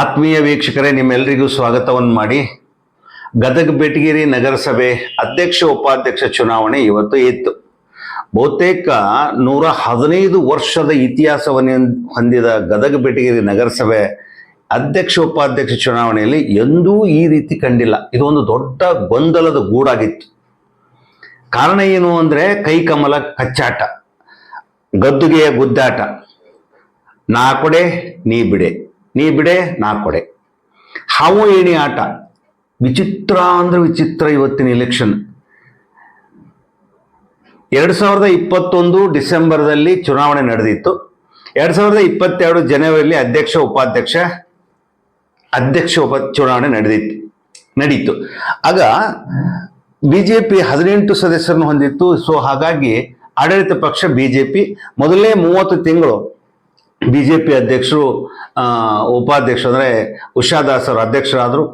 ಆತ್ಮೀಯ ವೀಕ್ಷಕರೇ ನಿಮ್ಮೆಲ್ಲರಿಗೂ ಸ್ವಾಗತವನ್ನು ಮಾಡಿ ಗದಗ ಬೆಟಗಿರಿ ನಗರಸಭೆ ಅಧ್ಯಕ್ಷ, ಉಪಾಧ್ಯಕ್ಷ ಚುನಾವಣೆ ಇವತ್ತು ಇತ್ತು. ಬಹುತೇಕ ನೂರ ಹದಿನೈದು ವರ್ಷದ ಇತಿಹಾಸವನ್ನು ಹೊಂದಿದ ಗದಗ ಬೆಟಗಿರಿ ನಗರಸಭೆ ಅಧ್ಯಕ್ಷ, ಉಪಾಧ್ಯಕ್ಷ ಚುನಾವಣೆಯಲ್ಲಿ ಎಂದೂ ಈ ರೀತಿ ಕಂಡಿಲ್ಲ. ಇದು ಒಂದು ದೊಡ್ಡ ಗೊಂದಲದ ಗೂಡಾಗಿತ್ತು. ಕಾರಣ ಏನು ಅಂದರೆ ಕೈಕಮಲ ಕಚ್ಚಾಟ, ಗದ್ದುಗೆಯ ಗುದ್ದಾಟ. ನಾ ಕೊಡೆ, ನೀ ಬಿಡೆ. ನೀ ಬಿಡೆ, ನಾ ಕೊಡೆ. ಹಾವು ಏಣಿ ಆಟ. ವಿಚಿತ್ರ ಅಂದ್ರೆ ವಿಚಿತ್ರ ಇವತ್ತಿನ ಇಲೆಕ್ಷನ್ ಎರಡು ಸಾವಿರದ ಇಪ್ಪತ್ತೊಂದು ಡಿಸೆಂಬರ್ದಲ್ಲಿ ಚುನಾವಣೆ ನಡೆದಿತ್ತು. ಎರಡು ಸಾವಿರದ ಇಪ್ಪತ್ತೆರಡು ಜನವರಿಯಲ್ಲಿ ಅಧ್ಯಕ್ಷ, ಉಪಾಧ್ಯಕ್ಷ, ಅಧ್ಯಕ್ಷ ಉಪ ಚುನಾವಣೆ ನಡೆದಿತ್ತು, ನಡೀತು. ಆಗ ಬಿಜೆಪಿ ಹದಿನೆಂಟು ಸದಸ್ಯರನ್ನು ಹೊಂದಿತ್ತು. ಸೊ ಹಾಗಾಗಿ ಆಡಳಿತ ಪಕ್ಷ ಬಿಜೆಪಿ ಮೊದಲೇ ಮೂವತ್ತು ತಿಂಗಳು ಬಿಜೆಪಿ ಅಧ್ಯಕ್ಷರು ಉಪಾಧ್ಯಕ್ಷ ಉಪಾಧ್ಯಕ್ಷರು ಅಂದರೆ ಉಷಾದಾಸ್ ಅವರು ಅಧ್ಯಕ್ಷರಾದರು,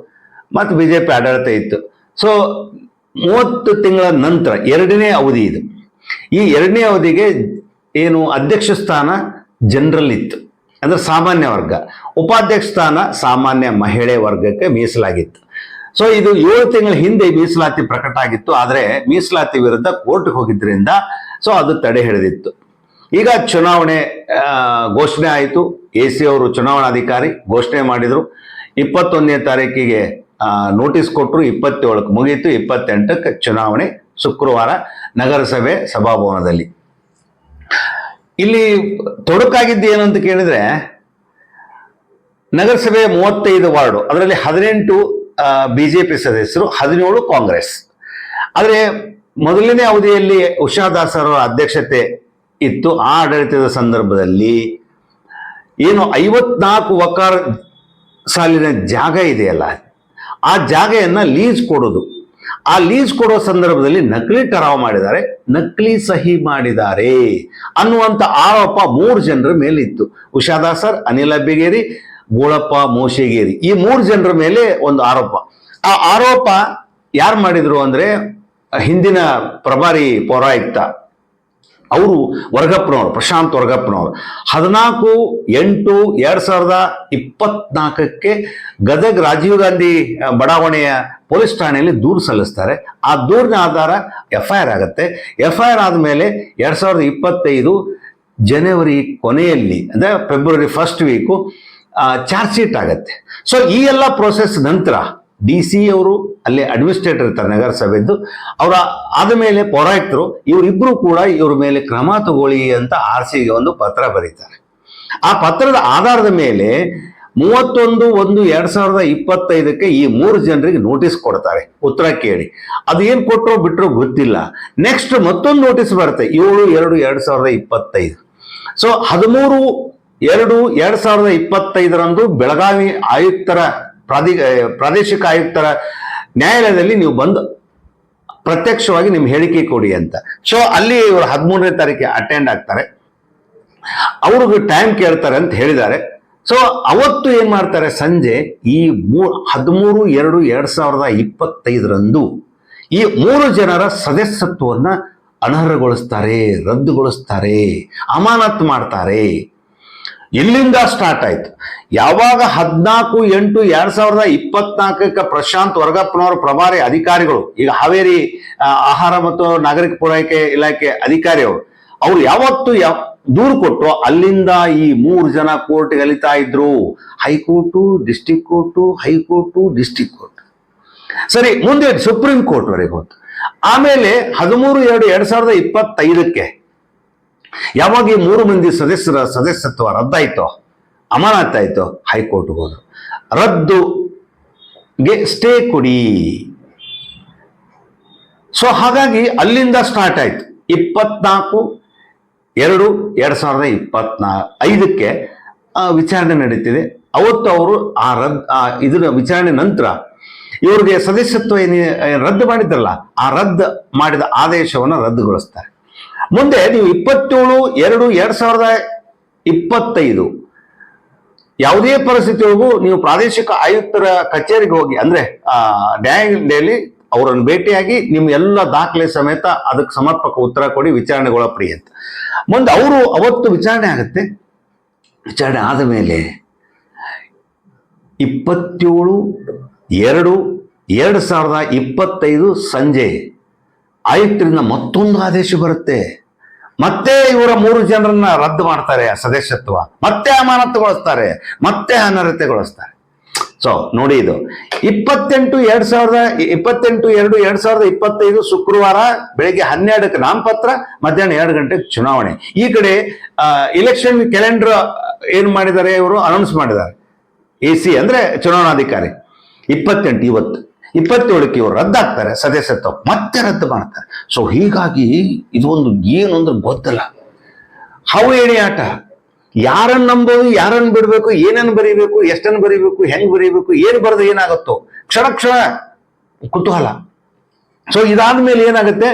ಮತ್ತು ಬಿ ಜೆ ಪಿ ಆಡಳಿತ ಇತ್ತು. ಸೊ ಮೂವತ್ತು ತಿಂಗಳ ನಂತರ ಎರಡನೇ ಅವಧಿ ಇದು. ಈ ಎರಡನೇ ಅವಧಿಗೆ ಏನು ಅಧ್ಯಕ್ಷ ಸ್ಥಾನ ಜನರಲ್ ಇತ್ತು. ಅಂದರೆ ಸಾಮಾನ್ಯ ವರ್ಗ. ಉಪಾಧ್ಯಕ್ಷ ಸ್ಥಾನ ಸಾಮಾನ್ಯ ಮಹಿಳೆ ವರ್ಗಕ್ಕೆ ಮೀಸಲಾಗಿತ್ತು. ಸೊ ಇದು ಏಳು ತಿಂಗಳ ಹಿಂದೆ ಮೀಸಲಾತಿ ಪ್ರಕಟ ಆಗಿತ್ತು. ಆದರೆ ಮೀಸಲಾತಿ ವಿರುದ್ಧ ಕೋರ್ಟ್ಗೆ ಹೋಗಿದ್ದರಿಂದ ಸೊ ಅದು ತಡೆ ಹಿಡಿದಿತ್ತು. ಈಗ ಚುನಾವಣೆ ಘೋಷಣೆ ಆಯಿತು. ಎ ಸಿ ಅವರು ಚುನಾವಣಾಧಿಕಾರಿ ಘೋಷಣೆ ಮಾಡಿದರು. ಇಪ್ಪತ್ತೊಂದನೇ ತಾರೀಕಿಗೆ ನೋಟಿಸ್ ಕೊಟ್ಟರು ಇಪ್ಪತ್ತೇಳಕ್ಕೆ ಮುಗಿಯಿತು ಇಪ್ಪತ್ತೆಂಟಕ್ಕೆ ಚುನಾವಣೆ ಶುಕ್ರವಾರ ನಗರಸಭೆ ಸಭಾಭವನದಲ್ಲಿ. ಇಲ್ಲಿ ತೊಡಕಾಗಿದ್ದು ಏನು ಅಂತ ಕೇಳಿದ್ರೆ, ನಗರಸಭೆ ಮೂವತ್ತೈದು ವಾರ್ಡು, ಅದರಲ್ಲಿ ಹದಿನೆಂಟು ಬಿ ಜೆ ಪಿ ಸದಸ್ಯರು, ಹದಿನೇಳು ಕಾಂಗ್ರೆಸ್. ಆದರೆ, ಮೊದಲನೇ ಅವಧಿಯಲ್ಲಿ ಉಷಾದಾಸ್ ಅವರ ಅಧ್ಯಕ್ಷತೆ ಇತ್ತು. ಆ ಆಡಳಿತದ ಸಂದರ್ಭದಲ್ಲಿ ಏನು ಐವತ್ನಾಲ್ಕು ವಕಾರ ಸಾಲಿನ ಜಾಗ ಇದೆಯಲ್ಲ, ಆ ಜಾಗೆಯನ್ನು ಲೀಸ್ ಕೊಡೋದು. ಆ ಲೀಸ್ ಕೊಡೋ ಸಂದರ್ಭದಲ್ಲಿ ನಕಲಿ ಟರಾವ್ ಮಾಡಿದ್ದಾರೆ, ನಕಲಿ ಸಹಿ ಮಾಡಿದ್ದಾರೆ ಅನ್ನುವಂಥ ಆರೋಪ ಮೂರು ಜನರ ಮೇಲಿತ್ತು. ಉಷಾದಾಸರ್ ಅನಿಲ ಅಬ್ಬಿಗೇರಿ ಗೋಳಪ್ಪ ಮೋಶೆಗೇರಿ, ಈ ಮೂರು ಜನರ ಮೇಲೆ ಒಂದು ಆರೋಪ. ಆ ಆರೋಪ ಯಾರು ಮಾಡಿದ್ರು ಅಂದರೆ ಹಿಂದಿನ ಪ್ರಭಾರಿ ಪೌರಾಯುಕ್ತ ಅವರು ವರ್ಗಪ್ಪನವರು, ಪ್ರಶಾಂತ್ ವರ್ಗಪ್ಪನವರು. ಹದಿನಾಲ್ಕು, ಎಂಟು, ಎರಡು ಸಾವಿರದ ಇಪ್ಪತ್ನಾಲ್ಕಕ್ಕೆ ಗದಗ್ ರಾಜೀವ್ ಗಾಂಧಿ ಬಡಾವಣೆಯ ಪೊಲೀಸ್ ಠಾಣೆಯಲ್ಲಿ ದೂರು ಸಲ್ಲಿಸ್ತಾರೆ. ಆ ದೂರಿನ ಆಧಾರ ಎಫ್ ಐ ಆರ್ ಆಗುತ್ತೆ. ಎಫ್ ಐ ಆರ್ ಆದಮೇಲೆ ಎರಡು ಸಾವಿರದ ಇಪ್ಪತ್ತೈದು ಜನವರಿ ಕೊನೆಯಲ್ಲಿ, ಅಂದರೆ ಫೆಬ್ರವರಿ ಫಸ್ಟ್ ವೀಕು ಚಾರ್ಜ್ ಶೀಟ್ ಆಗುತ್ತೆ. ಸೊ ಈ ಎಲ್ಲ ಪ್ರೋಸೆಸ್ ನಂತರ ಡಿ ಸಿ ಅವರು ಅಲ್ಲಿ ಅಡ್ಮಿನಿಸ್ಟ್ರೇಟರ್ ಇರ್ತಾರೆ ನಗರಸಭೆದ್ದು, ಅವರ ಆದ ಮೇಲೆ ಪೌರಾಯುಕ್ತರು ಇವರಿಬ್ಬರು ಕೂಡ ಇವ್ರ ಮೇಲೆ ಕ್ರಮ ತಗೊಳ್ಳಿ ಅಂತ ಆರ್ ಸಿಗೆ ಒಂದು ಪತ್ರ ಬರೀತಾರೆ. ಆ ಪತ್ರದ ಆಧಾರದ ಮೇಲೆ ಮೂವತ್ತೊಂದು ಒಂದು ಎರಡ್ ಸಾವಿರದ ಇಪ್ಪತ್ತೈದಕ್ಕೆ ಈ ಮೂರು ಜನರಿಗೆ ನೋಟಿಸ್ ಕೊಡ್ತಾರೆ. ಉತ್ತರ ಕೇಳಿ. ಅದು ಏನು ಕೊಟ್ಟರೋ ಬಿಟ್ಟರೋ ಗೊತ್ತಿಲ್ಲ. ನೆಕ್ಸ್ಟ್ ಮತ್ತೊಂದು ನೋಟಿಸ್ ಬರುತ್ತೆ. ಏಳು, ಎರಡು, ಎರಡ್ ಸಾವಿರದ ಇಪ್ಪತ್ತೈದು. ಸೊ ಹದಿಮೂರು, ಎರಡು, ಎರಡ್ ಸಾವಿರದ ಇಪ್ಪತ್ತೈದರಂದು ಬೆಳಗಾವಿ ಆಯುಕ್ತರ ಪ್ರಾದೇಶಿಕ ಆಯುಕ್ತರ ನ್ಯಾಯಾಲಯದಲ್ಲಿ ನೀವು ಬಂದು ಪ್ರತ್ಯಕ್ಷವಾಗಿ ನಿಮ್ಮ ಹೇಳಿಕೆ ಕೊಡಿ ಅಂತ. ಸೊ ಅಲ್ಲಿ ಇವರು ಹದಿಮೂರನೇ ತಾರೀಕಿಗೆ ಅಟೆಂಡ್ ಆಗ್ತಾರೆ. ಅವ್ರಿಗೆ ಟೈಮ್ ಕೇಳ್ತಾರೆ ಅಂತ ಹೇಳಿದ್ದಾರೆ. ಸೊ ಅವತ್ತು ಏನು ಮಾಡ್ತಾರೆ? ಸಂಜೆ ಈ ಮೂ, ಹದಿಮೂರು, ಎರಡು ಎರಡು ಸಾವಿರದ ಇಪ್ಪತ್ತೈದರಂದು ಈ ಮೂರು ಜನರ ಸದಸ್ಯತ್ವವನ್ನ ಅನರ್ಹಗೊಳಿಸ್ತಾರೆ, ರದ್ದುಗೊಳಿಸ್ತಾರೆ, ಅಮಾನತ್ ಮಾಡ್ತಾರೆ. ಇಲ್ಲಿಂದ ಸ್ಟಾರ್ಟ್ ಆಯ್ತು. ಯಾವಾಗ ಹದಿನಾಲ್ಕು, ಎಂಟು, ಎರಡ್ ಸಾವಿರದ ಇಪ್ಪತ್ನಾಲ್ಕಕ್ಕೆ ಪ್ರಶಾಂತ್ ವರ್ಗಪ್ಪನವರ ಪ್ರಭಾರಿ ಅಧಿಕಾರಿಗಳು, ಈಗ ಹಾವೇರಿ ಆಹಾರ ಮತ್ತು ನಾಗರಿಕ ಪೂರೈಕೆ ಇಲಾಖೆ ಅಧಿಕಾರಿಗಳು ಅವ್ರು ಯಾವತ್ತು ಯಾವ ದೂರು ಕೊಟ್ಟು ಅಲ್ಲಿಂದ ಈ ಮೂರು ಜನ ಕೋರ್ಟ್ಗೆ ಅಲಿತಾ ಇದ್ರು. High court district court, high court district court. ಸರಿ, ಮುಂದೆ ಸುಪ್ರೀಂ ಕೋರ್ಟ್ ವರೆಗೆ ಹೋಯ್ತು ಆಮೇಲೆ ಹದಿಮೂರು, ಎರಡು, ಎರಡ್ ಸಾವಿರದ ಇಪ್ಪತ್ತೈದಕ್ಕೆ ಯಾವಾಗ ಈ ಮೂರು ಮಂದಿ ಸದಸ್ಯರ ಸದಸ್ಯತ್ವ ರದ್ದಾಯ್ತೋ ಅಮಾನತಾಯಿತೋ ಹೈಕೋರ್ಟ್ಗೆ ಹೋದ್ರು. ರದ್ದುಗೆ ಸ್ಟೇ ಕೊಡಿ. ಸೊ ಹಾಗಾಗಿ ಅಲ್ಲಿಂದ ಸ್ಟಾರ್ಟ್ ಆಯ್ತು. ಇಪ್ಪತ್ನಾಲ್ಕು, ಎರಡು, ಎರಡ್ ಸಾವಿರದ ಇಪ್ಪತ್ನಾ, ಐದಕ್ಕೆ ವಿಚಾರಣೆ ನಡೀತಿದೆ. ಅವತ್ತು ಅವರು ಆ ರದ್, ಆ, ಇದರ ವಿಚಾರಣೆ ನಂತರ ಇವರಿಗೆ ಸದಸ್ಯತ್ವ ಏನೇ ರದ್ದು ಮಾಡಿದ್ರಲ್ಲ, ಆ ರದ್ದು ಮಾಡಿದ ಆದೇಶವನ್ನು ರದ್ದುಗೊಳಿಸ್ತಾರೆ. ಮುಂದೆ ನೀವು ಇಪ್ಪತ್ತೇಳು, ಎರಡು, ಎರಡ್ ಸಾವಿರದ ಇಪ್ಪತ್ತೈದು. ಯಾವುದೇ ಪರಿಸ್ಥಿತಿಯೊಳಗೂ ನೀವು ಪ್ರಾದೇಶಿಕ ಆಯುಕ್ತರ ಕಚೇರಿಗೆ ಹೋಗಿ, ಅಂದ್ರೆ ನ್ಯಾಯಾಲಯದಲ್ಲಿ ಅವರನ್ನು ಭೇಟಿಯಾಗಿ ನಿಮ್ಮ ಎಲ್ಲ ದಾಖಲೆ ಸಮೇತ ಅದಕ್ಕೆ ಸಮರ್ಪಕ ಉತ್ತರ ಕೊಡಿ ವಿಚಾರಣೆಗೊಳಪಡಿ ಅಂತ. ಮುಂದೆ ಅವರು ಅವತ್ತು ವಿಚಾರಣೆ ಆಗುತ್ತೆ. ವಿಚಾರಣೆ ಆದ ಮೇಲೆ ಇಪ್ಪತ್ತೇಳು, ಎರಡು ಎರಡು ಸಾವಿರದ ಇಪ್ಪತ್ತೈದು ಸಂಜೆ ಆಯುಕ್ತರಿಂದ ಮತ್ತೊಂದು ಆದೇಶ ಬರುತ್ತೆ. ಮತ್ತೆ ಇವರ ಮೂರು ಜನರನ್ನ ರದ್ದು ಮಾಡ್ತಾರೆ ಸದಸ್ಯತ್ವ. ಮತ್ತೆ ಅಮಾನತುಗೊಳಿಸ್ತಾರೆ ಮತ್ತೆ ಅನರ್ಹತೆಗೊಳಿಸ್ತಾರೆ ಸೊ ನೋಡಿ ಇದು. ಇಪ್ಪತ್ತೆಂಟು ಎರಡ್ ಸಾವಿರದ ಇಪ್ಪತ್ತೆಂಟು ಎರಡು ಎರಡ್ ಸಾವಿರದ ಇಪ್ಪತ್ತೈದು ಶುಕ್ರವಾರ ಬೆಳಿಗ್ಗೆ ಹನ್ನೆರಡಕ್ಕೆ ನಾಮಪತ್ರ, ಮಧ್ಯಾಹ್ನ ಎರಡು ಗಂಟೆಗೆ ಚುನಾವಣೆ. ಈ ಕಡೆ ಇಲೆಕ್ಷನ್ ಕ್ಯಾಲೆಂಡರ್ ಏನು ಮಾಡಿದ್ದಾರೆ ಇವರು? ಅನೌನ್ಸ್ ಮಾಡಿದ್ದಾರೆ. ಎ ಸಿ ಅಂದ್ರೆ ಚುನಾವಣಾಧಿಕಾರಿ. ಇಪ್ಪತ್ತೆಂಟು, ಇವತ್ತು. ಇಪ್ಪತ್ತೇಳಕ್ಕೆ ಇವರು ರದ್ದಾಗ್ತಾರೆ, ಸದಸ್ಯತ್ವ ಮತ್ತೆ ರದ್ದು ಮಾಡ್ತಾರೆ. ಸೊ ಹೀಗಾಗಿ ಇದು ಒಂದು ಏನು ಅಂದ್ರೆ ಗೊತ್ತಲ್ಲ. ಹಾವು ಏಣಿ ಆಟ ಯಾರನ್ನ ನಂಬೋದು ಯಾರನ್ನ ಬಿಡಬೇಕು ಏನನ್ನು ಬರೀಬೇಕು ಎಷ್ಟನ್ನು ಬರೀಬೇಕು, ಹೆಂಗೆ ಬರೀಬೇಕು, ಏನು ಬರೆದು ಏನಾಗುತ್ತೋ, ಕ್ಷಣ ಕ್ಷಣ ಕುತೂಹಲ. ಸೊ ಇದಾದ್ಮೇಲೆ ಏನಾಗುತ್ತೆ?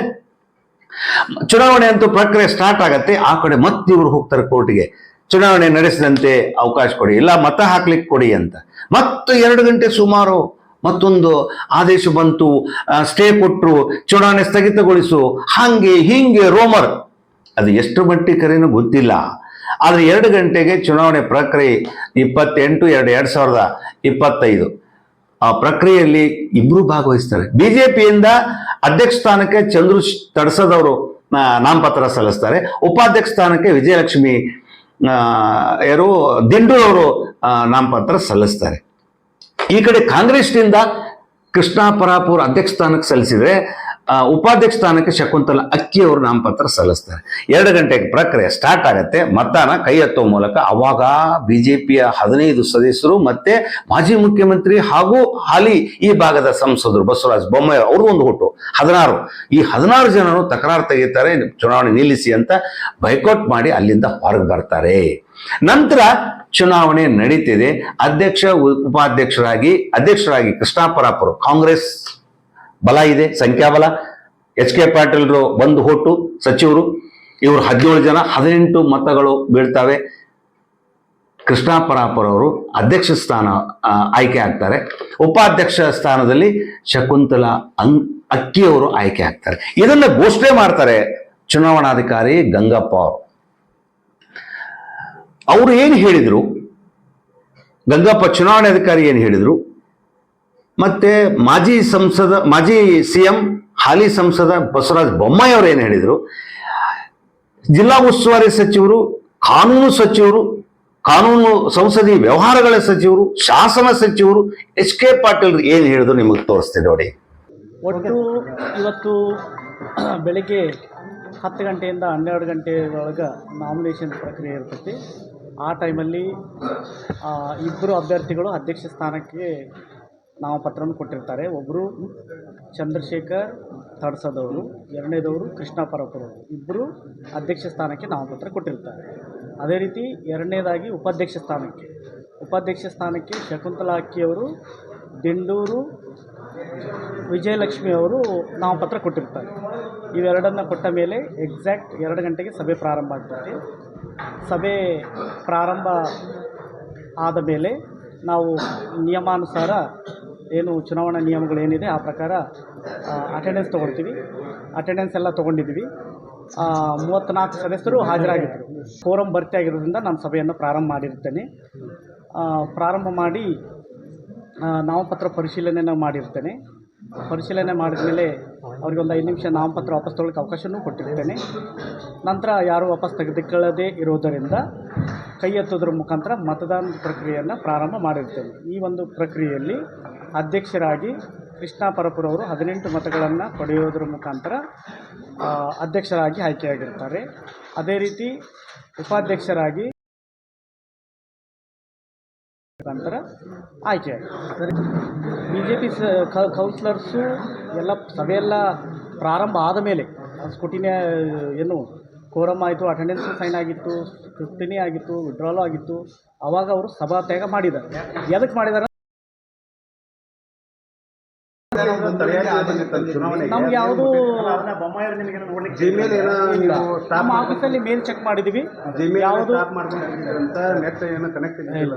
ಚುನಾವಣೆ ಅಂತೂ ಪ್ರಕ್ರಿಯೆ ಸ್ಟಾರ್ಟ್ ಆಗತ್ತೆ, ಆ ಕಡೆ ಮತ್ತೆ ಇವರು ಹೋಗ್ತಾರೆ ಕೋರ್ಟ್ಗೆ ಚುನಾವಣೆ ನಡೆಸಿದಂತೆ ಅವಕಾಶ ಕೊಡಿ, ಇಲ್ಲ ಮತ ಹಾಕ್ಲಿಕ್ಕೆ ಕೊಡಿ ಅಂತ. ಮತ್ತು ಎರಡು ಗಂಟೆ ಸುಮಾರು ಮತ್ತೊಂದು ಆದೇಶ ಬಂತು ಸ್ಟೇ ಕೊಟ್ಟರು ಚುನಾವಣೆ ಸ್ಥಗಿತಗೊಳಿಸು, ಹಾಗೆ ಹೀಗೆ ರೋಮರ್. ಅದು ಎಷ್ಟು ಮಟ್ಟಿಗೆ ಗೊತ್ತಿಲ್ಲ. ಆದರೆ ಎರಡು ಗಂಟೆಗೆ ಚುನಾವಣೆ ಪ್ರಕ್ರಿಯೆ ಇಪ್ಪತ್ತೆಂಟು, ಎರಡು ಎರಡು ಸಾವಿರದ ಇಪ್ಪತ್ತೈದು. ಆ ಪ್ರಕ್ರಿಯೆಯಲ್ಲಿ ಇಬ್ಬರೂ ಭಾಗವಹಿಸ್ತಾರೆ. ಬಿ ಜೆ ಪಿಯಿಂದ ಅಧ್ಯಕ್ಷ ಸ್ಥಾನಕ್ಕೆ ಚಂದ್ರು ತಡಸದವರು ನಾಮಪತ್ರ ಸಲ್ಲಿಸ್ತಾರೆ. ಉಪಾಧ್ಯಕ್ಷ ಸ್ಥಾನಕ್ಕೆ ವಿಜಯಲಕ್ಷ್ಮಿ ಯಾರು ದಿಂಡು ಅವರು ನಾಮಪತ್ರ ಸಲ್ಲಿಸ್ತಾರೆ. ಈ ಕಡೆ ಕಾಂಗ್ರೆಸ್ನಿಂದ ಕೃಷ್ಣಾಪರಾಪುರ ಅಧ್ಯಕ್ಷ ಸ್ಥಾನಕ್ಕೆ ಸಲ್ಲಿಸಿದ್ರೆ ಉಪಾಧ್ಯಕ್ಷ ಸ್ಥಾನಕ್ಕೆ ಶಕುಂತಲ ಅಕ್ಕಿ ಅವರು ನಾಮಪತ್ರ ಸಲ್ಲಿಸ್ತಾರೆ. ಎರಡು ಗಂಟೆಗೆ ಪ್ರಕ್ರಿಯೆ ಸ್ಟಾರ್ಟ್ ಆಗುತ್ತೆ. ಮತದಾನ ಕೈ ಎತ್ತುವ ಮೂಲಕ ಅವಾಗ ಬಿಜೆಪಿಯ ಹದಿನೈದು ಸದಸ್ಯರು ಮತ್ತೆ ಮಾಜಿ ಮುಖ್ಯಮಂತ್ರಿ ಹಾಗೂ ಹಾಲಿ ಈ ಭಾಗದ ಸಂಸದರು ಬಸವರಾಜ ಬೊಮ್ಮಾಯಿ ಅವರು ಒಂದು ಹುಟ್ಟು. ಹದಿನಾರು. ಈ ಹದಿನಾರು ಜನರು ತಕರಾರು ತೆಗಿತಾರೆ ಚುನಾವಣೆ ನಿಲ್ಲಿಸಿ ಅಂತ ಬೈಕೌಟ್ ಮಾಡಿ ಅಲ್ಲಿಂದ ಹೊರಗೆ ಬರ್ತಾರೆ. ನಂತರ ಚುನಾವಣೆ ನಡೀತಿದೆ. ಅಧ್ಯಕ್ಷ, ಉಪಾಧ್ಯಕ್ಷರಾಗಿ, ಅಧ್ಯಕ್ಷರಾಗಿ ಕೃಷ್ಣಾಪರಾಪುರು ಕಾಂಗ್ರೆಸ್ ಬಲ ಇದೆ, ಸಂಖ್ಯಾಬಲ. ಎಚ್ ಕೆ ಪಾಟೀಲ್ರು ಬಂದು ಹೊಟ್ಟು ಸಚಿವರು, ಇವರು ಹದಿನೇಳು ಜನ, ಹದಿನೆಂಟು ಮತಗಳು ಬೀಳ್ತವೆ. ಕೃಷ್ಣಾಪರಾಪುರ ಅವರು ಅಧ್ಯಕ್ಷ ಸ್ಥಾನ ಆಯ್ಕೆ ಆಗ್ತಾರೆ. ಉಪಾಧ್ಯಕ್ಷ ಸ್ಥಾನದಲ್ಲಿ ಶಕುಂತಲಾ ಅಂ ಅಕ್ಕಿಯವರು ಆಯ್ಕೆ ಆಗ್ತಾರೆ. ಇದನ್ನ ಘೋಷಣೆ ಮಾಡ್ತಾರೆ ಚುನಾವಣಾಧಿಕಾರಿ ಗಂಗಪ್ಪ ಅವರು. ಅವರು ಏನು ಹೇಳಿದರು? ಗಂಗಪ್ಪ ಚುನಾವಣಾಧಿಕಾರಿ ಏನು ಹೇಳಿದರು? ಮತ್ತೆ ಮಾಜಿ ಸಂಸದ, ಮಾಜಿ ಸಿ ಎಂ ಹಾಲಿ ಸಂಸದ ಬಸವರಾಜ ಬೊಮ್ಮಾಯಿ ಅವರು ಏನು ಹೇಳಿದರು? ಜಿಲ್ಲಾ ಉಸ್ತುವಾರಿ ಸಚಿವರು, ಕಾನೂನು ಸಚಿವರು, ಕಾನೂನು ಸಂಸದೀಯ ವ್ಯವಹಾರಗಳ ಸಚಿವರು, ಶಾಸನ ಸಚಿವರು ಎಚ್ ಕೆ ಪಾಟೀಲ್ ಏನು ಹೇಳಿದ್ರು ನಿಮಗೆ ತೋರಿಸ್ತೀನಿ ನೋಡಿ. ಒಟ್ಟು ಇವತ್ತು ಬೆಳಿಗ್ಗೆ ಹತ್ತು ಗಂಟೆಯಿಂದ ಹನ್ನೆರಡು ಗಂಟೆ ಒಳಗೆ ನಾಮಿನೇಷನ್ ಪ್ರಕ್ರಿಯೆ ಇರ್ತೈತಿ. ಆ ಟೈಮಲ್ಲಿ ಇಬ್ಬರು ಅಭ್ಯರ್ಥಿಗಳು ಅಧ್ಯಕ್ಷ ಸ್ಥಾನಕ್ಕೆ ನಾಮಪತ್ರವನ್ನು ಕೊಟ್ಟಿರ್ತಾರೆ. ಒಬ್ಬರು ಚಂದ್ರಶೇಖರ್ ತಡ್ಸದವರು, ಎರಡನೇದವರು ಕೃಷ್ಣಪರಪರವರು ಇಬ್ಬರು ಅಧ್ಯಕ್ಷ ಸ್ಥಾನಕ್ಕೆ ನಾಮಪತ್ರ ಕೊಟ್ಟಿರ್ತಾರೆ. ಅದೇ ರೀತಿ ಎರಡನೇದಾಗಿ ಉಪಾಧ್ಯಕ್ಷ ಸ್ಥಾನಕ್ಕೆ. ಉಪಾಧ್ಯಕ್ಷ ಸ್ಥಾನಕ್ಕೆ ಶಕುಂತಲಾ ಅಕ್ಕಿಯವರು, ದಿಂಡೂರು ವಿಜಯಲಕ್ಷ್ಮಿ ಅವರು ನಾಮಪತ್ರ ಕೊಟ್ಟಿರ್ತಾರೆ. ಇವೆರಡನ್ನು ಕೊಟ್ಟ ಮೇಲೆ ಎಕ್ಸಾಕ್ಟ್ ಎರಡು ಗಂಟೆಗೆ ಸಭೆ ಪ್ರಾರಂಭ ಆಗ್ತದೆ ಸಭೆ ಪ್ರಾರಂಭ ಆದ ಮೇಲೆ ನಾವು ನಿಯಮಾನುಸಾರ ಏನು ಚುನಾವಣಾ ನಿಯಮಗಳೇನಿದೆ ಆ ಪ್ರಕಾರ ಅಟೆಂಡೆನ್ಸ್ ತೊಗೊಳ್ತೀವಿ. ಅಟೆಂಡೆನ್ಸ್ ಎಲ್ಲ ತೊಗೊಂಡಿದ್ದೀವಿ. ಮೂವತ್ತ್ನಾಲ್ಕು ಸದಸ್ಯರು ಹಾಜರಾಗಿದ್ದರು. ಫೋರಮ್ ಭರ್ತಿ ಆಗಿರೋದ್ರಿಂದ ನಾನು ಸಭೆಯನ್ನು ಪ್ರಾರಂಭ ಮಾಡಿರ್ತೇನೆ. ಪ್ರಾರಂಭ ಮಾಡಿ ನಾಮಪತ್ರ ಪರಿಶೀಲನೆಯನ್ನು ಮಾಡಿರ್ತೇನೆ. ಪರಿಶೀಲನೆ ಮಾಡಿದ ಮೇಲೆ ಅವ್ರಿಗೊಂದು ಐದು ನಿಮಿಷ ನಾಮಪತ್ರ ವಾಪಸ್ ತೊಗೊಳಕ್ಕೆ ಅವಕಾಶವೂ ಕೊಟ್ಟಿರ್ತೇನೆ. ನಂತರ ಯಾರು ವಾಪಸ್ ತೆಗೆದುಕೊಳ್ಳದೇ ಇರೋದರಿಂದ ಕೈ ಎತ್ತೋದ್ರ ಮುಖಾಂತರ ಮತದಾನ ಪ್ರಕ್ರಿಯೆಯನ್ನು ಪ್ರಾರಂಭ ಮಾಡಿರ್ತೇನೆ. ಈ ಒಂದು ಪ್ರಕ್ರಿಯೆಯಲ್ಲಿ ಅಧ್ಯಕ್ಷರಾಗಿ ಕೃಷ್ಣ ಪರಪುರ ಅವರು ಹದಿನೆಂಟು ಮತಗಳನ್ನು ಪಡೆಯೋದ್ರ ಮುಖಾಂತರ ಅಧ್ಯಕ್ಷರಾಗಿ ಆಯ್ಕೆಯಾಗಿರ್ತಾರೆ. ಅದೇ ರೀತಿ ಉಪಾಧ್ಯಕ್ಷರಾಗಿ ಮುಖಾಂತರ ಆಯ್ಕೆ ಬಿ ಜೆ ಪಿ ಸ ಕೌನ್ಸಿಲರ್ಸು ಎಲ್ಲ ಸಭೆಯೆಲ್ಲ ಪ್ರಾರಂಭ ಆದ ಮೇಲೆ, ಸ್ಕೂಟಿನ, ಏನು ಕೋರಮ್ ಆಯಿತು ಅಟೆಂಡೆನ್ಸ್ ಸೈನ್ ಆಗಿತ್ತು ಸ್ಕ್ರೂಟಿನಿ ಆಗಿತ್ತು ವಿಡ್ರಾಲು ಆಗಿತ್ತು ಆವಾಗ ಅವರು ಸಭಾತ್ಯಾಗ ಮಾಡಿದ್ದಾರೆ. ಎದಕ್ಕೆ ಮಾಡಿದ್ದಾರೆ? ನಮ್ಗೆ ಯಾವುದು ಜಿಮೇಲ್ ಏನೋ ನೀವು ನಮ್ಮ ಆಫೀಸಲ್ಲಿ ಮೇಲ್ ಚೆಕ್ ಮಾಡಿದ್ದೀವಿ ಜಿಮೇಲ್ ಯಾವುದು ಮಾಡ್ಕೊಂಡಿದ್ದೀರಂತ ನೆಟ್ ಏನೋ ಕನೆಕ್ಟ್ ಅಂತ ಇಲ್ಲ.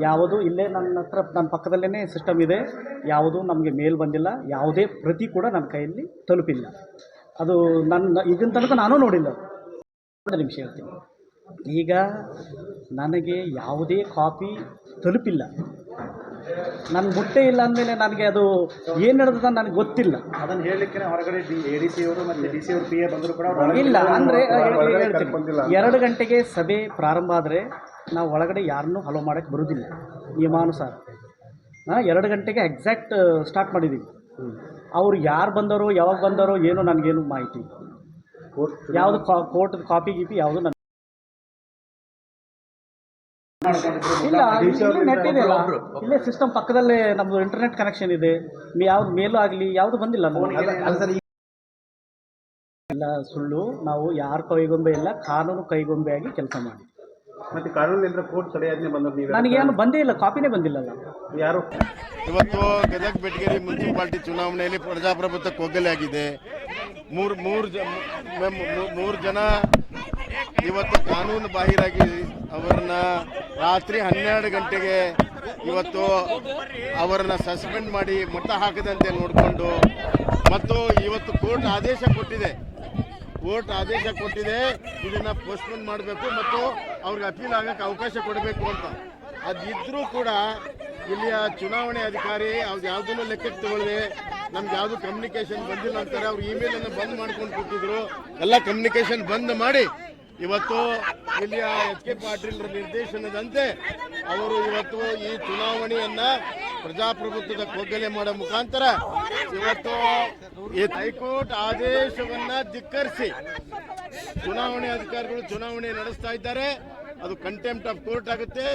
ಯಾವುದು ಇಲ್ಲೇ ನನ್ನ ಹತ್ರ ನನ್ನ ಪಕ್ಕದಲ್ಲೇ ಸಿಸ್ಟಮ್ ಇದೆ. ಯಾವುದು ನಮಗೆ ಮೇಲ್ ಬಂದಿಲ್ಲ. ಯಾವುದೇ ಪ್ರತಿ ಕೂಡ ನನ್ನ ಕೈಯಲ್ಲಿ ತಲುಪಿಲ್ಲ. ಅದು ನನ್ನ ಈಗಿನ ತನಕ ನಾನು ನೋಡಿಲ್ಲ. ನಿಮಿಷ ಹೇಳ್ತೀನಿ. ಈಗ ನನಗೆ ಯಾವುದೇ ಕಾಪಿ ತಲುಪಿಲ್ಲ. ನಾನು ಮುಟ್ಟೆ ಇಲ್ಲ ಅಂದಮೇಲೆ ನನಗೆ ಅದು ಏನು ನಡೆದ ನನಗೆ ಗೊತ್ತಿಲ್ಲ. ಅದನ್ನ ಹೇಳಲಿಕ್ಕೆ ಹೊರಗಡೆ ಡಿ ಎ ಡಿ ಸಿ ಅವರು ಮತ್ತೆ ಡಿ ಸಿ ಅವರು ಪಿ ಎ ಬಂದರೂ ಕೂಡ ಇಲ್ಲ ಅಂದರೆ ಎರಡು ಗಂಟೆಗೆ ಸಭೆ ಪ್ರಾರಂಭ ಆದರೆ ನಾವು ಒಳಗಡೆ ಯಾರನ್ನೂ ಹಲೋ ಮಾಡೋಕ್ಕೆ ಬರೋದಿಲ್ಲ ನಿಯಮಾನುಸಾರ. ಹಾಂ ಎರಡು ಗಂಟೆಗೆ ಎಕ್ಸಾಕ್ಟ್ ಸ್ಟಾರ್ಟ್ ಮಾಡಿದ್ದೀವಿ ಅವ್ರು ಯಾರು ಬಂದರೋ ಯಾವಾಗ ಬಂದರೋ ಏನೋ ನನಗೇನು ಮಾಹಿತಿ ಯಾವುದು ಕೋರ್ಟ್ ಕಾಪಿ ಗೀಪಿ ಯಾವುದು ನನಗೆ ಇಲ್ಲ ಇಲ್ಲಿ ನೆಟ್ ಇದೆ ಅಲ್ಲ. ಇಲ್ಲೇ ಸಿಸ್ಟಮ್ ಪಕ್ಕದಲ್ಲೇ ನಮ್ದು ಇಂಟರ್ನೆಟ್ ಕನೆಕ್ಷನ್ ಇದೆ. ಯಾವ್ದು ಮೇಲೂ ಆಗಲಿ ಯಾವುದು ಬಂದಿಲ್ಲ ನಮಗೆ. ಇಲ್ಲ ಸುಳ್ಳು. ನಾವು ಯಾರ ಕೈಗೊಂಬೆ ಇಲ್ಲ ಕಾನೂನು ಕೈಗೊಂಬೆಯಾಗಿ ಕೆಲಸ ಮಾಡಿ. ಮತ್ತೆ ಕಾನೂನು ಕೋರ್ಟ್ ತಡೆಯಾಜ್ಞೆ ಬಂದದ್ದು ನೀವು? ನನಗೇನು ಬಂದೇ ಇಲ್ಲ ಕಾಪಿನೇ ಬಂದಿಲ್ಲಲ್ಲ ಯಾರು? ಇವತ್ತು ಗದಗ ಬೆಟಗೇರಿ ಮುನ್ಸಿಪಾಲಿಟಿ ಚುನಾವಣೆಯಲ್ಲಿ ಪ್ರಜಾಪ್ರಭುತ್ವ ಕೊಗ್ಗಲೆ ಆಗಿದೆ. ಮೂರು ಮೂರು ಮೂರು ಜನ ಇವತ್ತು ಕಾನೂನು ಬಾಹಿರಾಗಿ ಅವರನ್ನ ರಾತ್ರಿ ಹನ್ನೆರಡು ಗಂಟೆಗೆ ಇವತ್ತು ಅವರನ್ನ ಸಸ್ಪೆಂಡ್ ಮಾಡಿ ಮಟ್ಟ ಹಾಕದಂತೆ ನೋಡಿಕೊಂಡು ಮತ್ತು ಇವತ್ತು ಕೋರ್ಟ್ ಆದೇಶ ಕೊಟ್ಟಿದೆ. ಕೋರ್ಟ್ ಆದೇಶ ಕೊಟ್ಟಿದೆ. ಇದನ್ನ ಪೋಸ್ಟ್ಪೋನ್ ಮಾಡಬೇಕು ಮತ್ತು ಅವ್ರಿಗೆ ಅಪೀಲ್ ಆಗಕ್ಕೆ ಅವಕಾಶ ಕೊಡಬೇಕು ಅಂತ. ಅದಿದ್ರೂ ಕೂಡ ಇಲ್ಲಿಯ ಚುನಾವಣೆ ಅಧಿಕಾರಿ ಅವ್ರು ಯಾವುದನ್ನು ಲೆಕ್ಕಕ್ಕೆ ತಗೊಳ್ಳಿ, ನಮ್ಗೆ ಯಾವುದು ಕಮ್ಯುನಿಕೇಶನ್ ಬಂದಿಲ್ಲ ಅಂತಾರೆ, ಅವ್ರು ಇಮೇಲ್ ಅನ್ನು ಬಂದ್ ಮಾಡ್ಕೊಂಡು ಕೊಟ್ಟಿದ್ರು ಎಲ್ಲ ಕಮ್ಯುನಿಕೇಶನ್ ಬಂದ್ ಮಾಡಿ ಇವತ್ತು ಇಲ್ಲಿಯ ಎಚ್ ಕೆ ಪಾಟೀಲ್ ನಿರ್ದೇಶನದಂತೆ ಅವರು ಇವತ್ತು ಈ ಚುನಾವಣೆಯನ್ನ ಪ್ರಜಾಪ್ರಭುತ್ವದ ಕೊಗ್ಗಲೆ ಮಾಡೋ ಮುಖಾಂತರ ಇವತ್ತು ಈ ಹೈಕೋರ್ಟ್ ಆದೇಶವನ್ನ ಧಿಕ್ಕರಿಸಿ ಚುನಾವಣೆ ಅಧಿಕಾರಿಗಳು ಚುನಾವಣೆ ನಡೆಸ್ತಾ ಇದ್ದಾರೆ. ಅದು ಕಂಟೆಂಪ್ಟ್ ಆಫ್ ಕೋರ್ಟ್ ಆಗುತ್ತೆ.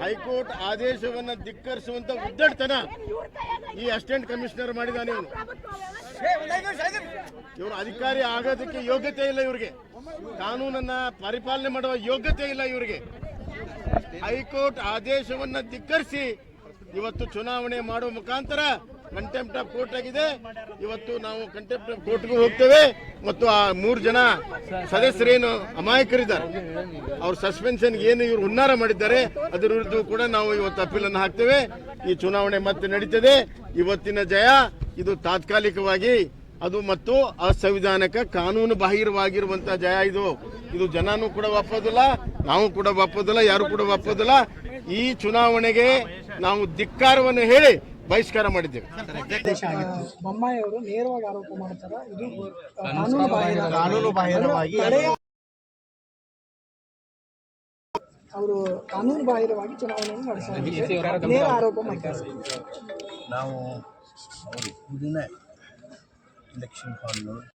ಹೈಕೋರ್ಟ್ ಆದೇಶವನ್ನು ಧಿಕ್ಕರಿಸುವಂತ ಉದ್ದಟತನ ಈ ಅಸಿಸ್ಟೆಂಟ್ ಕಮಿಷನರ್ ಮಾಡಿದಾನೆ ಇವನು. ಇವರು ಅಧಿಕಾರಿ ಆಗೋದಕ್ಕೆ ಯೋಗ್ಯತೆ ಇಲ್ಲ ಇವರಿಗೆ. ಕಾನೂನನ್ನ ಪರಿಪಾಲನೆ ಮಾಡುವ ಯೋಗ್ಯತೆ ಇಲ್ಲ ಇವರಿಗೆ. ಹೈಕೋರ್ಟ್ ಆದೇಶವನ್ನು ಧಿಕ್ಕರಿಸಿ ಇವತ್ತು ಚುನಾವಣೆ ಮಾಡುವ ಮುಖಾಂತರ ಕಂಟೆಂಪ್ಟ್ ಆಫ್ ಕೋರ್ಟ್ ಆಗಿದೆ. ಇವತ್ತು ನಾವು ಕಂಟೆಂಪ್ಟ್ ಆಫ್ ಕೋರ್ಟ್ಗೂ ಹೋಗ್ತೇವೆ. ಮತ್ತು ಆ ಮೂರು ಜನ ಸದಸ್ಯರೇನು ಅಮಾಯಕರಿದ್ದಾರೆ. ಅವ್ರ ಸಸ್ಪೆನ್ಷನ್ ಏನು ಇವರು ಹುನ್ನಾರ ಮಾಡಿದ್ದಾರೆ, ಅದರ ವಿರುದ್ಧ ಕೂಡ ನಾವು ಇವತ್ತು ಅಪೀಲನ್ನು ಹಾಕ್ತೇವೆ. ಈ ಚುನಾವಣೆ ಮತ್ತೆ ನಡೀತದೆ. ಇವತ್ತಿನ ಜಯ, ಇದು ತಾತ್ಕಾಲಿಕವಾಗಿ, ಅದು ಮತ್ತು ಅಸಂವಿಧಾನಿಕ ಕಾನೂನು ಬಾಹಿರವಾಗಿರುವಂತಹ ಜಯ ಇದು. ಇದು ಜನನೂ ಕೂಡ ಒಪ್ಪೋದಿಲ್ಲ, ನಾವು ಕೂಡ ಒಪ್ಪೋದಿಲ್ಲ, ಯಾರು ಕೂಡ ಒಪ್ಪೋದಿಲ್ಲ. ಈ ಚುನಾವಣೆಗೆ ನಾವು ಧಿಕ್ಕಾರವನ್ನು ಹೇಳಿ ಬಹಿಷ್ಕಾರ ಮಾಡಿದ್ದೇವೆ. ಬೊಮ್ಮಾಯಿ ಅವರು ನೇರವಾಗಿ ಆರೋಪ ಮಾಡ್ತಾರೆ. ಇದು ಕಾನೂನು ಬಾಹಿರ ಕಾನೂನು ಬಾಹಿರವಾಗಿ ಅವರು ಕಾನೂನು ಬಾಹಿರವಾಗಿ ಚುನಾವಣೆಯನ್ನು ನಡೆಸಿದ್ದಾರೆ ನೇರ ಆರೋಪ ಮಾಡ್ತಾರೆ. ನಾವು ಅವರು ಎಲೆಕ್ಷನ್ ಹಾಲ್ನೊಳಗೆ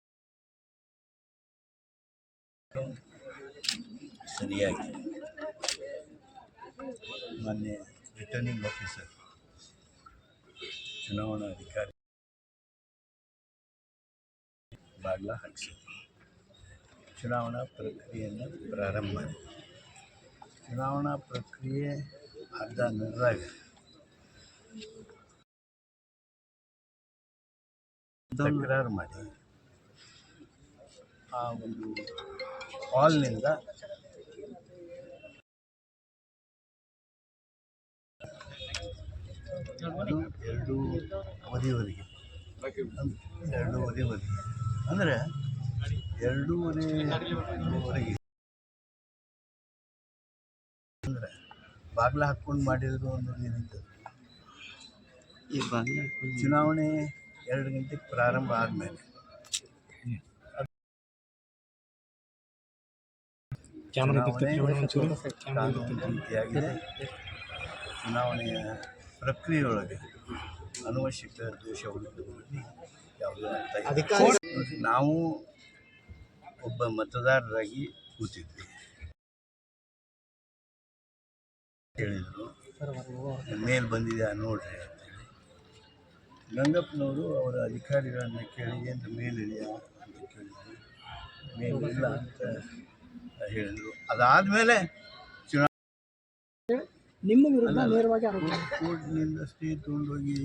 ಸರಿಯಾಗಿ ಮೊನ್ನೆ ರಿಟರ್ನಿಂಗ್ ಆಫೀಸರ್ ಚುನಾವಣಾ ಅಧಿಕಾರಿ ಬಾಗ್ಲ ಹಾಕಿಸಿದ್ರು. ಚುನಾವಣಾ ಪ್ರಕ್ರಿಯೆಯನ್ನು ಪ್ರಾರಂಭ ಮಾಡಿದ್ರು ಚುನಾವಣಾ ಪ್ರಕ್ರಿಯೆ ಅರ್ಧ ನಡೆದಾಗ ತಕರಾರು ಮಾಡಿ. ಆ ಒಂದು ಹಾಲ್ನಿಂದ ಅದು ಎರಡು ಅವಧಿವರೆಗೆ. ಎರಡೂವರೆವರೆಗೆ ಅಂದರೆ ಎರಡೂವರೆವರೆಗೆ ಅಂದರೆ ಬಾಗಿಲ ಹಾಕ್ಕೊಂಡು ಮಾಡಿದ್ರು ಅನ್ನೋದು ಏನಿತ್ತು? ಈ ಬಾಗಿಲ ಚುನಾವಣೆ ಎರಡು ಗಂಟೆಗೆ ಪ್ರಾರಂಭ ಆದಮೇಲೆ. ಚುನಾವಣೆ ಚುನಾವಣೆಯ ಪ್ರಕ್ರಿಯೆಯೊಳಗೆ ಅನುವಂಶಿಕ ದೋಷವನ್ನು ಯಾವುದೇ ನಾವು ಒಬ್ಬ ಮತದಾರರಾಗಿ ಕೂತಿದ್ವಿ. ಹೇಳಿದರು ಮೇಲ್ ಬಂದಿದೆ ನೋಡ್ರಿ ಅಂತೇಳಿ. ಗಂಗಪ್ಪನವರು ಅವರ ಅಧಿಕಾರಿಗಳನ್ನು ಕೇಳಿ ಏನು ಮೇಲ್ ಇದೆಯಾ? ಅಂತ ಕೇಳಿದ್ರು. ಮೇಲ್ ಇಲ್ಲ ಅಂತ ಹೇಳಿದರು. ಅದಾದಮೇಲೆ ನಿಮ್ಮ ವಿರುದ್ಧ ನೇರವಾಗಿ ಆರೋಪ. ಕೋರ್ಟ್ನಿಂದ ಸ್ಟೇ ತೊಗೊಂಡೋಗಿ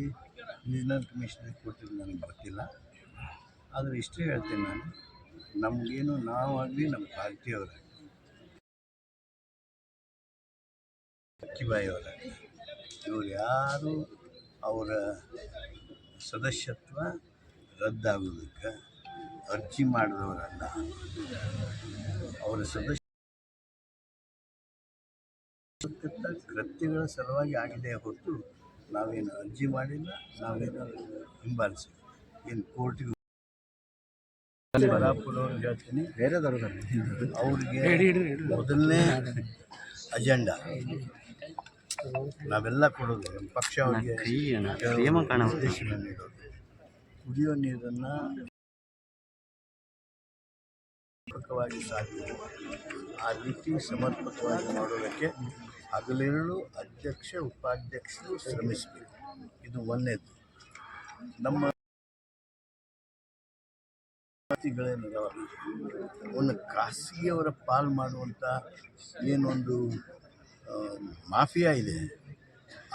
ವಿಜಿಲೆನ್ಸ್ ಕಮಿಷನರ್ ಕೊಟ್ಟಿದ್ದು ನನಗೆ ಗೊತ್ತಿಲ್ಲ. ಆದರೆ ಇಷ್ಟೇ ಹೇಳ್ತೀನಿ ನಾನು ನಮಗೇನು ನಾವಾಗಲಿ ನಮ್ಮ ಪಾರ್ಟಿಯವರಾಗಲಿ ಅಕ್ಕಿಬಾಯಿಯವರಾಗಲಿ ಇವರು ಯಾರು ಅವರ ಸದಸ್ಯತ್ವ ರದ್ದಾಗೋದಕ್ಕೆ ಅರ್ಜಿ ಮಾಡಿದವರಲ್ಲ ಅವರ ಸದಸ್ಯ ಕೃತ್ಯಗಳ ಸಲುವಾಗಿ ಆಗಿದೆ ಹೊರತು ನಾವೇನು ಅರ್ಜಿ ಮಾಡಿಲ್ಲ ನಾವೇನು ಹಿಂಬಾಲಿಸಿ ಏನು ಕೋರ್ಟಿಗೆ ಹೇಳ್ತೀನಿ ಬೇರೆ ಅವ್ರಿಗೆ ಮೊದಲನೇ ಅಜೆಂಡಾ. ನಾವೆಲ್ಲ ಕೊಡೋದು ನಮ್ಮ ಪಕ್ಷ ಅವರಿಗೆ ನೀಡೋದು. ಕುಡಿಯೋ ನೀರನ್ನು ಸಮರ್ಪಕವಾಗಿ ಸಾಧ್ಯ ಆ ರೀತಿ ಸಮರ್ಪಕವಾಗಿ ಮಾಡೋದಕ್ಕೆ ಹಗಲಿರುಳು ಅಧ್ಯಕ್ಷ, ಉಪಾಧ್ಯಕ್ಷರು ಶ್ರಮಿಸಬೇಕು. ಇದು ಒಂದನೇದು ನಮ್ಮ ಒಂದು ಖಾಸಗಿಯವರ ಪಾಲು ಮಾಡುವಂಥ ಏನೊಂದು ಮಾಫಿಯಾ ಇದೆ.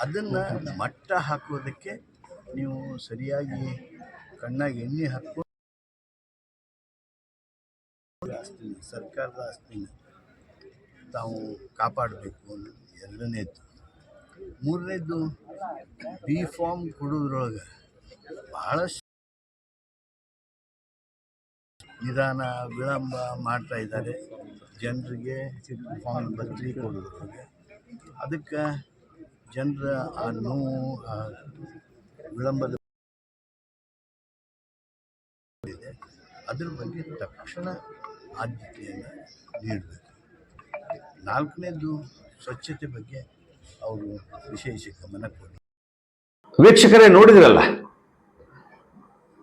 ಅದನ್ನು ಮಟ್ಟ ಹಾಕೋದಕ್ಕೆ ನೀವು ಸರಿಯಾಗಿ ಕಣ್ಣಾಗಿ ಎಣ್ಣೆ ಹಾಕೋ ಆಸ್ತಿನ, ಸರ್ಕಾರದ ಆಸ್ತಿನ ತಾವು ಕಾಪಾಡಬೇಕು ಅನ್ನೋದು. ಎರಡನೇದು. ಮೂರನೇದು ಬಿ ಫಾರ್ಮ್ ಕೊಡೋದ್ರೊಳಗೆ ಭಾಳಷ್ಟು ನಿಧಾನ, ವಿಳಂಬ ಮಾಡ್ತಾ ಇದ್ದಾರೆ. ಜನರಿಗೆ ಫಾರ್ಮ್ ಬದಲಿ ಕೊಡೋದ್ರೊಳಗೆ ಅದಕ್ಕೆ ಜನರ ಆ ನೋವು, ಆ ವಿಳಂಬದ ಅದ್ರ ಬಗ್ಗೆ ತಕ್ಷಣ ಆದ್ಯತೆಯನ್ನು ನೀಡಬೇಕು. ನಾಲ್ಕನೇದು ಸ್ವಚ್ಛತೆ ಬಗ್ಗೆ ಅವರು ವಿಶೇಷ ಗಮನ ಕೊಡಿ. ವೀಕ್ಷಕರೇ, ನೋಡಿದ್ರಲ್ಲ?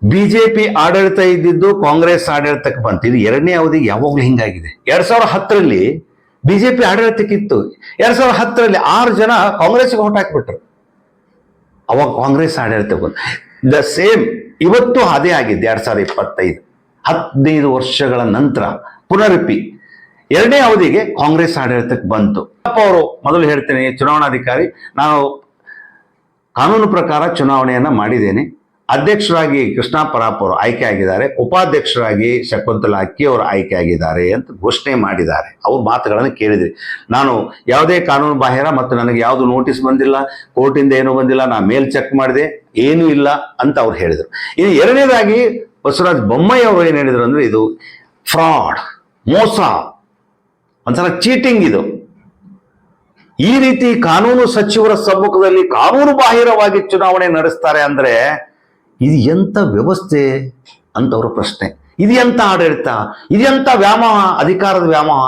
ಬಿಜೆಪಿ ಆಡಳಿತ ಇದ್ದಿದ್ದು ಕಾಂಗ್ರೆಸ್ ಆಡಳಿತಕ್ಕೆ ಬಂತು. ಇದು ಎರಡನೇ ಅವಧಿಗೆ ಯಾವಾಗಲೂ ಹಿಂಗಾಗಿದೆ. ಎರಡ್ ಸಾವಿರದ ಹತ್ತರಲ್ಲಿ ಬಿಜೆಪಿ ಆಡಳಿತಕ್ಕಿತ್ತು. ಎರಡ್ ಸಾವಿರದ ಹತ್ತರಲ್ಲಿ ಆರು ಜನ ಕಾಂಗ್ರೆಸ್ಗೆ ಓಟ್ ಹಾಕ್ಬಿಟ್ರು. ಅವಾಗ ಕಾಂಗ್ರೆಸ್ ಆಡಳಿತ ಬಂತು. ದ ಸೇಮ್ ಇವತ್ತು ಅದೇ ಆಗಿದೆ ಎರಡ್ ಸಾವಿರದ ಇಪ್ಪತ್ತೈದು. ಹದಿನೈದು ವರ್ಷಗಳ ನಂತರ ಪುನರುಪಿ ಎರಡನೇ ಅವಧಿಗೆ ಕಾಂಗ್ರೆಸ್ ಆಡಳಿತಕ್ಕೆ ಬಂತು. ಅವರು ಮೊದಲು ಹೇಳ್ತೇನೆ, ಚುನಾವಣಾಧಿಕಾರಿ, ನಾನು ಕಾನೂನು ಪ್ರಕಾರ ಚುನಾವಣೆಯನ್ನು ಮಾಡಿದ್ದೇನೆ. ಅಧ್ಯಕ್ಷರಾಗಿ ಕೃಷ್ಣ ಪರಾಪ್ ಅವರು ಆಯ್ಕೆ ಆಗಿದ್ದಾರೆ. ಉಪಾಧ್ಯಕ್ಷರಾಗಿ ಶಕುಂತಲಾ ಅಕ್ಕಿ ಅವರು ಆಯ್ಕೆ ಆಗಿದ್ದಾರೆ ಅಂತ ಘೋಷಣೆ ಮಾಡಿದ್ದಾರೆ. ಅವ್ರ ಮಾತುಗಳನ್ನು ಕೇಳಿದ್ರಿ. ನಾನು ಯಾವುದೇ ಕಾನೂನು ಬಾಹಿರ ಮತ್ತು ನನಗೆ ಯಾವುದು ನೋಟಿಸ್ ಬಂದಿಲ್ಲ, ಕೋರ್ಟಿಂದ ಏನೂ ಬಂದಿಲ್ಲ, ನಾ ಮೇಲ್ ಚೆಕ್ ಮಾಡಿದೆ, ಏನೂ ಇಲ್ಲ ಅಂತ ಅವ್ರು ಹೇಳಿದರು. ಇನ್ನು ಎರಡನೇದಾಗಿ ಬಸವರಾಜ್ ಬೊಮ್ಮಯ್ಯ ಅವರು ಏನು ಹೇಳಿದ್ರು ಅಂದ್ರೆ ಇದು ಫ್ರಾಡ್, ಮೋಸ. ಒಂಥರ ಚೀಟಿಂಗ್ ಇದು. ಈ ರೀತಿ ಕಾನೂನು ಸಚಿವರ ಸಮ್ಮುಖದಲ್ಲಿ ಕಾನೂನು ಬಾಹಿರವಾಗಿ ಚುನಾವಣೆ ನಡೆಸ್ತಾರೆ ಅಂದ್ರೆ ಇದು ಎಂತ ವ್ಯವಸ್ಥೆ ಅಂತ ಅವರ ಪ್ರಶ್ನೆ. ಇದು ಎಂತ ಆಡಳಿತ? ಇದು ಎಂತ ವ್ಯಾಮೋಹ? ಅಧಿಕಾರದ ವ್ಯಾಮೋಹ?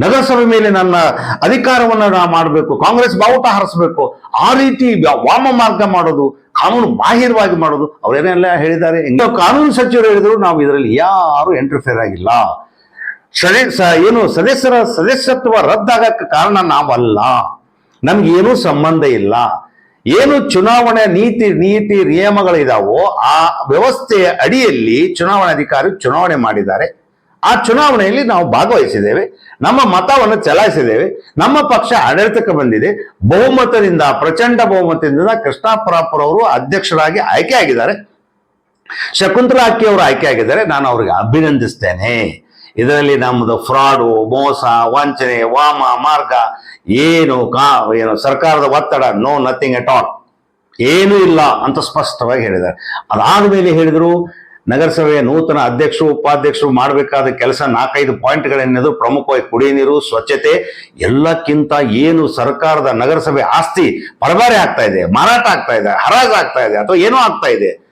ನಗರಸಭೆ ಮೇಲೆ ನನ್ನ ಅಧಿಕಾರವನ್ನು ನಾ ಮಾಡಬೇಕು, ಕಾಂಗ್ರೆಸ್ ಬಾವುಟ ಹಾರಿಸಬೇಕು, ಆ ರೀತಿ ವಾಮ ಮಾರ್ಗ ಮಾಡೋದು, ಕಾನೂನು ಬಾಹಿರವಾಗಿ ಮಾಡೋದು, ಅವರೇನೆಲ್ಲ ಹೇಳಿದ್ದಾರೆ. ಕಾನೂನು ಸಚಿವರು ಹೇಳಿದ್ರು, ನಾವು ಇದರಲ್ಲಿ ಯಾರು ಎಂಟರ್ಫೇರ್ ಆಗಿಲ್ಲ. ಏನು ಸದಸ್ಯರ ಸದಸ್ಯತ್ವ ರದ್ದಾಗಕ್ಕೆ ಕಾರಣ ನಾವಲ್ಲ. ನಮ್ಗೆ ಏನೂ ಸಂಬಂಧ ಇಲ್ಲ. ಏನು ಚುನಾವಣೆ ನೀತಿ ನೀತಿ, ನಿಯಮಗಳಿದಾವೋ ಆ ವ್ಯವಸ್ಥೆಯ ಅಡಿಯಲ್ಲಿ ಚುನಾವಣಾಧಿಕಾರಿ ಚುನಾವಣೆ ಮಾಡಿದ್ದಾರೆ. ಆ ಚುನಾವಣೆಯಲ್ಲಿ ನಾವು ಭಾಗವಹಿಸಿದ್ದೇವೆ. ನಮ್ಮ ಮತವನ್ನು ಚಲಾಯಿಸಿದ್ದೇವೆ. ನಮ್ಮ ಪಕ್ಷ ಆಡಳಿತಕ್ಕೆ ಬಂದಿದೆ. ಬಹುಮತದಿಂದ, ಪ್ರಚಂಡ ಬಹುಮತದಿಂದ ಕೃಷ್ಣಾಪುರಪುರವರು ಅಧ್ಯಕ್ಷರಾಗಿ ಆಯ್ಕೆ ಆಗಿದ್ದಾರೆ ಶಕುಂತಲಾ ಅಕ್ಕಿ ಅವರು ಆಯ್ಕೆ ಆಗಿದ್ದಾರೆ ನಾನು ಅವರಿಗೆ ಅಭಿನಂದಿಸ್ತೇನೆ. ಇದರಲ್ಲಿ ನಮ್ಮದು ಫ್ರಾಡು, ಮೋಸ, ವಂಚನೆ, ವಾಮ, ಮಾರ್ಗ, ಏನು ಕಾ, ಏನು ಸರ್ಕಾರದ ಒತ್ತಡ ನೋ ನಥಿಂಗ್ ಎಟ್ ಆಲ್ ಏನೂ ಇಲ್ಲ ಅಂತ ಸ್ಪಷ್ಟವಾಗಿ ಹೇಳಿದ್ದಾರೆ. ಅದಾದ ಮೇಲೆ ಹೇಳಿದರು, ನಗರಸಭೆಯ ನೂತನ ಅಧ್ಯಕ್ಷರು, ಉಪಾಧ್ಯಕ್ಷರು ಮಾಡಬೇಕಾದ ಕೆಲಸ ನಾಲ್ಕೈದು ಪಾಯಿಂಟ್ಗಳೇನಿದು ಪ್ರಮುಖವಾಗಿ ಕುಡಿಯ ನೀರು, ಸ್ವಚ್ಛತೆ, ಎಲ್ಲಕ್ಕಿಂತ ಏನು ಸರ್ಕಾರದ ನಗರಸಭೆ ಆಸ್ತಿ ಪರಬಾರೆ ಆಗ್ತಾ ಇದೆ, ಮಾರಾಟ ಆಗ್ತಾ ಇದೆ, ಹರಾಜು ಆಗ್ತಾ ಇದೆ, ಅಥವಾ ಏನೋ ಆಗ್ತಾ ಇದೆ.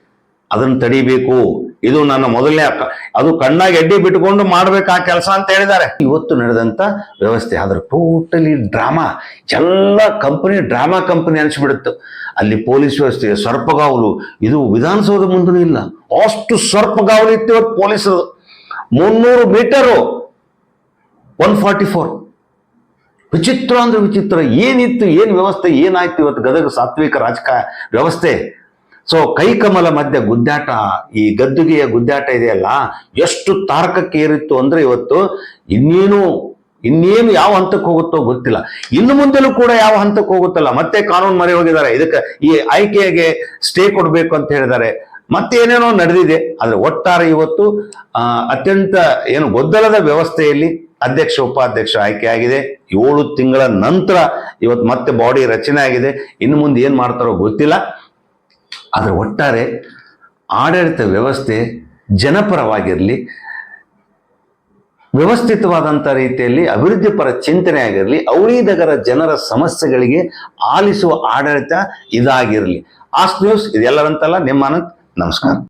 ಅದನ್ನು ತಡಿಬೇಕು. ಇದು ನನ್ನ ಮೊದಲನೇ ಅದು ಕಣ್ಣಾಗಿ ಎಡ್ಡಿ ಬಿಟ್ಕೊಂಡು ಮಾಡ್ಬೇಕು ಆ ಕೆಲಸ ಅಂತ ಹೇಳಿದ್ದಾರೆ. ಇವತ್ತು ನಡೆದಂತ ವ್ಯವಸ್ಥೆ. ಆದ್ರೆ ಟೋಟಲಿ ಡ್ರಾಮಾ ಎಲ್ಲ ಕಂಪನಿ ಡ್ರಾಮಾ ಕಂಪನಿ ಅನಿಸ್ಬಿಡುತ್ತೆ. ಅಲ್ಲಿ ಪೊಲೀಸ್ ವ್ಯವಸ್ಥೆ ಸರ್ಪಗಾವಲು. ಇದು ವಿಧಾನಸೌಧ ಮುಂದೂ ಇಲ್ಲ. ಅಷ್ಟು ಸರ್ಪಗಾವಲು ಇತ್ತು ಇವತ್ತು ಪೊಲೀಸರು. ಮುನ್ನೂರು ಮೀಟರು. ಒನ್ ಫಾರ್ಟಿ ಫೋರ್ ವಿಚಿತ್ರ ಅಂದ್ರೆ ವಿಚಿತ್ರ. ಏನಿತ್ತು, ಏನು ವ್ಯವಸ್ಥೆ, ಏನಾಯ್ತು ಇವತ್ತು ಗದಗ ಸಾತ್ವಿಕ ರಾಜಕ ವ್ಯವಸ್ಥೆ? ಸೊ ಕೈಕಮಲ ಮಧ್ಯೆ ಗುದ್ದಾಟ, ಈ ಗದ್ದುಗೆಯ ಗುದ್ದಾಟ ಇದೆಯಲ್ಲ, ಎಷ್ಟು ತಾರಕಕ್ಕೆ ಏರಿತ್ತು ಅಂದ್ರೆ ಇವತ್ತು ಇನ್ನೇನು ಇನ್ನೇನು ಯಾವ ಹಂತಕ್ಕೆ ಹೋಗುತ್ತೋ ಗೊತ್ತಿಲ್ಲ. ಇನ್ನು ಮುಂದೆಲೂ ಕೂಡ ಯಾವ ಹಂತಕ್ಕೆ ಹೋಗುತ್ತಲ್ಲ. ಮತ್ತೆ ಕಾನೂನು ಮರೆ ಹೋಗಿದ್ದಾರೆ. ಇದಕ್ಕೆ ಈ ಆಯ್ಕೆಗೆ ಸ್ಟೇ ಕೊಡಬೇಕು ಅಂತ ಹೇಳಿದ್ದಾರೆ. ಮತ್ತೆ ಏನೇನೋ ನಡೆದಿದೆ. ಆದ್ರೆ ಒಟ್ಟಾರೆ ಇವತ್ತು ಅತ್ಯಂತ ಏನು ಗೊದ್ದಲದ ವ್ಯವಸ್ಥೆಯಲ್ಲಿ ಅಧ್ಯಕ್ಷ, ಉಪಾಧ್ಯಕ್ಷ ಆಯ್ಕೆ ಆಗಿದೆ. ಏಳು ತಿಂಗಳ ನಂತರ ಇವತ್ತು ಮತ್ತೆ ಬಾಡಿ ರಚನೆ ಆಗಿದೆ. ಇನ್ನು ಮುಂದೆ ಏನ್ ಮಾಡ್ತಾರೋ ಗೊತ್ತಿಲ್ಲ. ಆದರೆ ಒಟ್ಟಾರೆ ಆಡಳಿತ ವ್ಯವಸ್ಥೆ ಜನಪರವಾಗಿರಲಿ ವ್ಯವಸ್ಥಿತವಾದಂಥ ರೀತಿಯಲ್ಲಿ ಅಭಿವೃದ್ಧಿಪರ ಚಿಂತನೆ ಆಗಿರಲಿ ಔಳಿದಗರ ಜನರ ಸಮಸ್ಯೆಗಳಿಗೆ ಆಲಿಸುವ ಆಡಳಿತ ಇದಾಗಿರಲಿ. ಆಸ್ ನ್ಯೂಸ್, ಇದೆಲ್ಲರಂತಲ್ಲ, ನಿಮ್ಮ ನಮಸ್ಕಾರ.